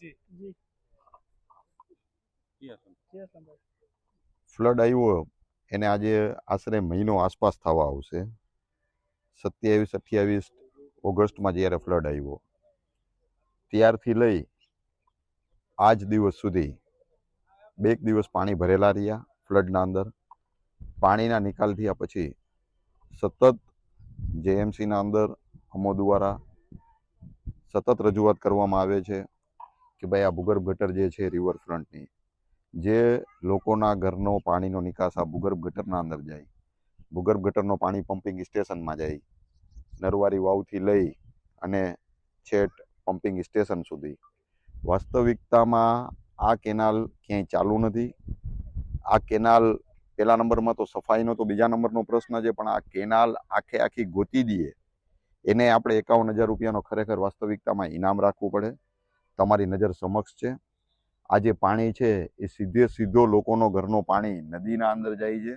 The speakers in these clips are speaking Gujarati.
જી. જી. ફ્લડ આવ્યો. એને આજે આશરે મહિનો આસપાસ થવા આવશે. સત્યાવીસ અઠ્યાવીસ ઓગસ્ટમાં જ્યારે ફ્લડ આવ્યો. ત્યારથી લઈ આજ દિવસ સુધી બે દિવસ પાણી ભરેલા રહ્યા ફ્લડના અંદર. પાણીના નિકાલ થયા પછી સતત જેએમસીના અંદર અમો દ્વારા સતત રજૂઆત કરવામાં આવે છે. કે ભાઈ આ ભૂગર્ભ ગટર જે છે રિવરફ્રન્ટની જે લોકોના ઘરનો પાણીનો નિકાસ આ ભૂગર્ભ ગટરના અંદર જાય. ભૂગર્ભ ગટરનો પાણી પમ્પિંગ સ્ટેશનમાં જાય. નરવારી વાવથી લઈ અને છેટ પમ્પિંગ સ્ટેશન સુધી. વાસ્તવિકતામાં આ કેનાલ ક્યાંય ચાલુ નથી. આ કેનાલ પહેલા નંબરમાં તો સફાઈનો તો બીજા નંબરનો પ્રશ્ન છે, પણ આ કેનાલ આખે આખી ગોતી દઈએ. એને આપણે એકાવન હજાર રૂપિયાનો ખરેખર વાસ્તવિકતામાં ઇનામ રાખવું પડે. તમારી નજર સમક્ષ છે. આ જે પાણી છે એ સીધે સીધો લોકોનો ઘરનો પાણી નદીના અંદર જાય છે.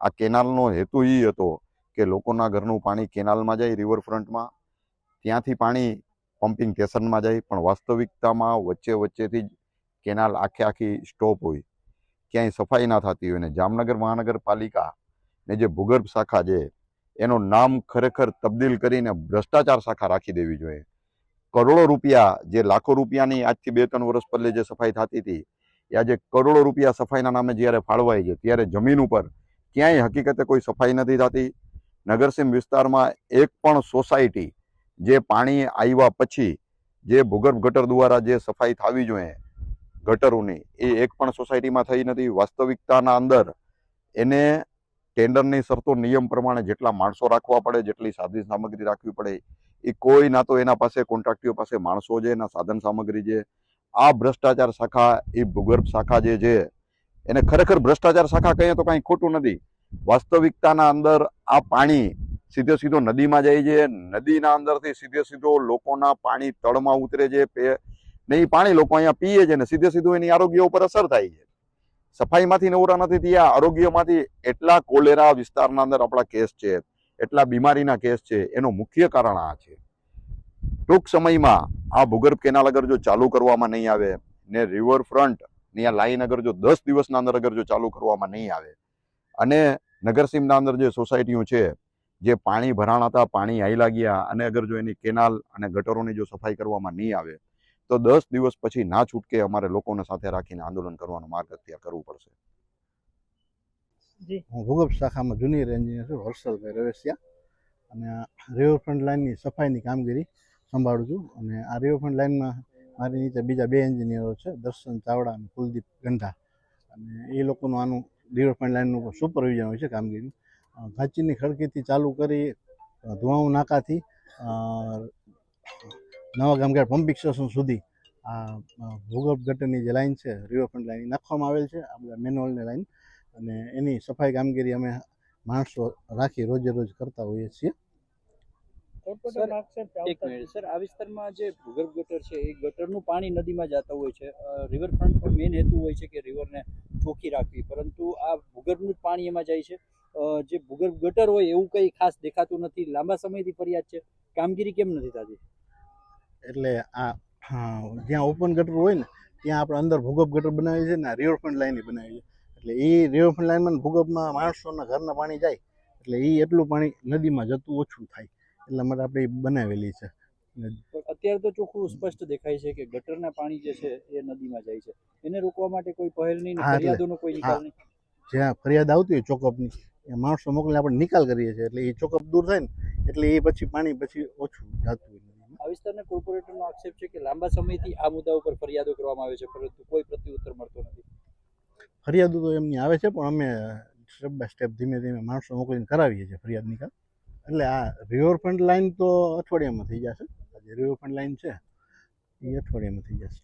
આ કેનાલનો હેતુ એ હતો કે લોકોના ઘરનું પાણી કેનાલમાં જાય રિવરફ્રન્ટમાં. ત્યાંથી પાણી પમ્પિંગ સ્ટેશનમાં જાય, પણ વાસ્તવિકતામાં વચ્ચે વચ્ચેથી જ કેનાલ આખે આખી સ્ટોપ હોય. ક્યાંય સફાઈ ના થતી હોય ને જામનગર મહાનગરપાલિકા ને જે ભૂગર્ભ શાખા છે, એનું નામ ખરેખર તબદીલ કરીને ભ્રષ્ટાચાર શાખા રાખી દેવી જોઈએ. કરોડો રૂપિયા જે લાખો રૂપિયાની આજથી બે ત્રણ વર્ષ પહેલે જે સફાઈ થતી હતી, એ આજે કરોડો રૂપિયા સફાઈના નામે જ્યારે ફાળવાય છે, ત્યારે જમીન ઉપર ક્યાંય હકીકતે કોઈ સફાઈ નથી થતી. નગરસીમ વિસ્તારમાં એક પણ સોસાયટી જે પાણી આવ્યા પછી જે ભૂગર્ભ ગટર દ્વારા જે સફાઈ થવી જોઈએ, ગટરોની, એ એક પણ સોસાયટીમાં થઈ નથી. વાસ્તવિકતાના અંદર એને ટેન્ડરની શરતો નિયમ પ્રમાણે જેટલા માણસો રાખવા પડે, જેટલી સાધન સામગ્રી રાખવી પડે એ કોઈ ના તો એના પાસે કોન્ટ્રાક્ટીઓ પાસે માણસો છે, એના સાધન સામગ્રી છે. આ ભ્રષ્ટાચાર શાખા, એ ભૂગર્ભ શાખા જે છે, એને ખરેખર ભ્રષ્ટાચાર શાખા કહીએ તો કાંઈ ખોટું નથી. વાસ્તવિકતાના અંદર આ પાણી સીધો સીધો નદીમાં જાય છે. નદીના અંદરથી સીધે સીધો લોકોના પાણી તળમાં ઉતરે છે. પે ને એ પાણી લોકો અહીંયા પીએ છે ને સીધે સીધું એની આરોગ્ય ઉપર અસર થાય છે. સફાઈમાંથી નવરા નથી થયા. આરોગ્યમાંથી એટલા કોલેરા વિસ્તારના અંદર આપણા કેસ છે. એટલા બીમારીના કેસ છે, એનું મુખ્ય કારણ આ છે. ટૂંક સમયમાં આ ભૂગર્ભ કેનાલ અગર જો ચાલુ કરવામાં નહીં આવે ને રિવરફ્રન્ટની આ લાઈન અગર જો દસ દિવસના અંદર અગર જો ચાલુ કરવામાં નહીં આવે અને નગરસીમના અંદર જે સોસાયટીઓ છે, જે પાણી ભરાણ હતા, પાણી આવી લાગ્યા અને અગર જો એની કેનાલ અને ગટરોની જો સફાઈ કરવામાં નહીં આવે તો દસ દિવસ પછી ના છૂટકે અમારે લોકોને સાથે રાખીને આંદોલન કરવાનો માર્ગ અખ્તિયાર કરવું પડશે. હું ભૂગર્ભ શાખામાં જુનિયર એન્જિનિયર છું હર્ષલભાઈ રવેશિયા. અને રિવરફ્રન્ટ લાઇનની સફાઈની કામગીરી સંભાળું છું. અને આ રિવરફ્રન્ટ લાઇનમાં મારી નીચે બીજા બે એન્જિનિયરો છે, દર્શન ચાવડા અને કુલદીપ ગંધા અને એ લોકોનું આનું રિવરફ્રન્ટ લાઇનનું સુપરવિઝન હોય છે કામગીરી. ઘાંચીની ખડકીથી ચાલુ કરી ધુવાઉ નાકાથી નવા ગામગાર પંપિંગ સ્ટેશન સુધી આ ભૂગર્ભ ગટરની જે લાઇન છે રિવરફ્રન્ટ લાઇન નાખવામાં આવેલ છે. આ બધા મેન્યુઅલની લાઇન અને એની સફાઈ કામગીરી અમે માણસો રાખી રોજે રોજ કરતા હોઈએ છીએ. એક મિનિટ સર આ વિસ્તારમાં જે ભૂગર્ભ ગટર છે એ ગટરનું પાણી નદીમાં જતા હોય છે. રિવરફ્રન્ટ નો મેઇન હેતુ હોય છે કે રિવરને ચોખ્ખી રાખવી. પરંતુ આ ભૂગર્ભનું જ પાણી એમાં જાય છે. જે ભૂગર્ભ ગટર હોય એવું કંઈ ખાસ દેખાતું નથી. લાંબા સમયથી ફરિયાદ છે. કામગીરી કેમ નથી થતી? એટલે આ હા, જ્યાં ઓપન ગટર હોય ને ત્યાં આપણે અંદર ભૂગર્ભ ગટર બનાવી છે ને રિવરફ્રન્ટ લાઈન બનાવી છે એટલે એ રિવરફ્રન્ટ લાઇનમાં ભૂગર્ભમાં માણસોના ઘરના પાણી જાય એટલે એ એટલું પાણી નદીમાં જતું ઓછું થાય. એટલા માટે આપણે બનાવેલી છે. અત્યારે તો ચોખ્ખું સ્પષ્ટ દેખાય છે કે ગટરના પાણી જે છે એ નદીમાં જાય છે. એને રોકવા માટે કોઈ પહેલ નહીં ફરિયાદોનો કોઈ નિકાલ નહીં. જ્યાં ફરિયાદ આવતી હોય ચોકઅપની એ માણસો મોકલીને આપણે નિકાલ કરીએ છીએ. એટલે એ ચોકઅપ દૂર થાય ને એટલે એ પછી પાણી પછી ઓછું જતું હોય આ વિસ્તારના કોર્પોરેટરનો આક્ષેપ છે કે લાંબા સમયથી આ મુદ્દા ઉપર ફરિયાદો કરવામાં આવે છે પરંતુ કોઈ પ્રત્યુત્તર મળતો નથી. ફરિયાદો તો એમની આવે છે, પણ અમે સ્ટેપ બાય સ્ટેપ ધીમે ધીમે માણસો મોકલીને કરાવીએ છીએ ફરિયાદ નિકાલ એટલે આ રિવરફ્રન્ટ લાઇન તો અઠવાડિયામાં થઈ જશે. જે રિવરફ્રન્ટ લાઈન છે, એ અઠવાડિયામાં થઈ જશે.